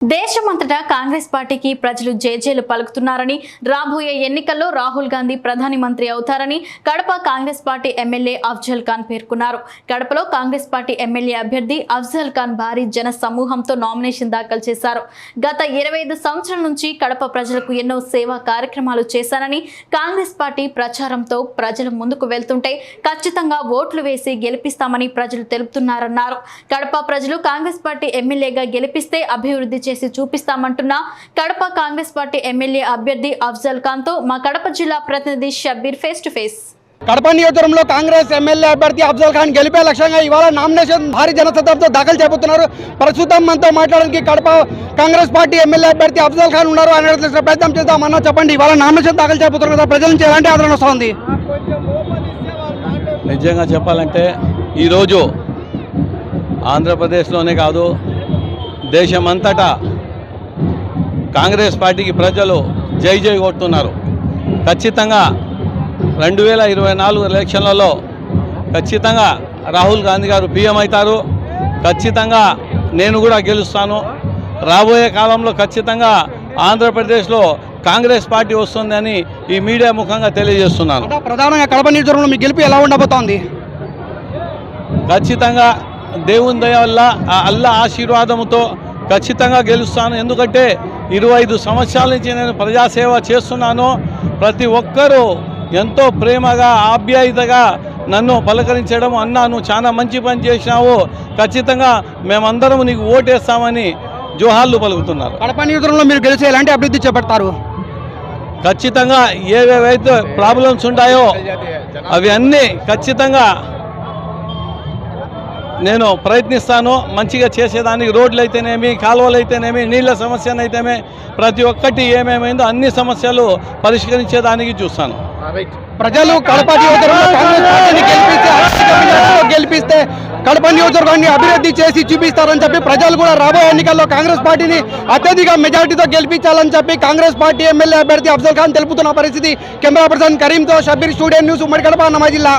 దేశమంతటా కాంగ్రెస్ పార్టీకి ప్రజలు జేజేలు పలుకుతున్నారని రాబోయే ఎన్నికల్లో రాహుల్ గాంధీ ప్రధాని మంత్రి అవుతారని కడప కాంగ్రెస్ పార్టీ ఎమ్మెల్యే అఫ్జల్ ఖాన్ పేర్కొన్నారు. కడపలో కాంగ్రెస్ పార్టీ ఎమ్మెల్యే అభ్యర్థి అఫ్జల్ ఖాన్ భారీ జన సమూహంతో నామినేషన్ దాఖలు చేశారు. గత ఇరవై ఐదు సంవత్సరాల నుంచి కడప ప్రజలకు ఎన్నో సేవా కార్యక్రమాలు చేశానని కాంగ్రెస్ పార్టీ ప్రచారంతో ప్రజలు ముందుకు వెళ్తుంటే ఖచ్చితంగా ఓట్లు వేసి గెలిపిస్తామని ప్రజలు తెలుపుతున్నారన్నారు. కడప ప్రజలు కాంగ్రెస్ పార్టీ ఎమ్మెల్యేగా గెలిపిస్తే అభివృద్ధి చేసి చూపిస్తామంటున్న కడప కాంగ్రెస్ పార్టీ ఎమ్మెల్యే అభ్యర్థి అఫ్జల్ ఖాన్తో మా కడప జిల్లా ప్రతినిధి Shabbir face to face Kadapa నియోజకవర్గంలో కాంగ్రెస్ ఎమ్మెల్యే అభ్యర్థి అఫ్జల్ ఖాన్ గెలిపే లక్ష్యంగా ఇవాళ నామినేషన్ భారీ జనసదర్తో దాఖలు చేపుతున్నారు ప్రస్తుతం మనతో మాట్లాడడానికి కడప కాంగ్రెస్ పార్టీ ఎమ్మెల్యే అభ్యర్థి అఫ్జల్ ఖాన్ ఉన్నారు. ఆయన తెలిసిన ప్రయత్నం చేద్దాం అన్న చెప్పండి. ఇవాళ నామినేషన్ దాఖలు చేపుతున్నారు కదా ప్రజల నుంచి ఎలాంటి ఆదరణ వస్తుంది? నిజంగా చెప్పాలంటే ఈరోజు ఆంధ్రప్రదేశ్లోనే కాదు దేశమంతటా కాంగ్రెస్ పార్టీకి ప్రజలు జై జై కొడుతున్నారు. ఖచ్చితంగా రెండు వేల ఇరవై నాలుగు ఎలక్షన్లలో ఖచ్చితంగా రాహుల్ గాంధీ గారు పీఎం అవుతారు. ఖచ్చితంగా నేను కూడా గెలుస్తాను. రాబోయే కాలంలో ఖచ్చితంగా ఆంధ్రప్రదేశ్లో కాంగ్రెస్ పార్టీ వస్తుందని ఈ మీడియా ముఖంగా తెలియజేస్తున్నాను. ప్రధానంగా కడప నియోజకవర్గంలో మీ గెలిపి ఎలా ఉండబోతోంది? ఖచ్చితంగా దేవుని దయ వల్ల అల్ల ఆశీర్వాదంతో ఖచ్చితంగా గెలుస్తాను. ఎందుకంటే ఇరవై ఐదు సంవత్సరాల నుంచి నేను ప్రజాసేవ చేస్తున్నాను. ప్రతి ఒక్కరూ ఎంతో ప్రేమగా ఆప్యాయతగా నన్ను పలకరించడం అన్నా నువ్వు చాలా మంచి పని చేసినావు. ఖచ్చితంగా మేమందరం నీకు ఓటేస్తామని జోహార్లు పలుకుతున్నారు. కడప నియోజకవర్గంలో మీరు గెలిచి ఎలాంటి అభివృద్ధి చేపడతారు? ఖచ్చితంగా ఏవేవైతే ప్రాబ్లమ్స్ ఉంటాయో అవి అన్నీ ఖచ్చితంగా నేను ప్రయత్నిస్తాను మంచిగా చేసేదానికి రోడ్లు అయితేనేమి కాలువలు అయితేనేమి నీళ్ళ సమస్యనైతేనే ప్రతి ఒక్కటి ఏమేమైందో అన్ని సమస్యలు పరిష్కరించేదానికి చూస్తాను. ప్రజలు కడప గెలిపిస్తే కడప నియోజకవర్గాన్ని అభివృద్ధి చేసి చూపిస్తారని చెప్పి ప్రజలు కూడా రాబోయే ఎన్నికల్లో కాంగ్రెస్ పార్టీని అత్యధిక మెజారిటీతో గెలిపించాలని చెప్పి కాంగ్రెస్ పార్టీ ఎమ్మెల్యే అభ్యర్థి అఫ్జల్ ఖాన్ తెలుపుతున్న పరిస్థితి. కెమెరా పర్సన్ కరీంతో షబీర్ స్టూడియో న్యూస్ ఉమ్మడి కడప అన్నమా జిల్లా.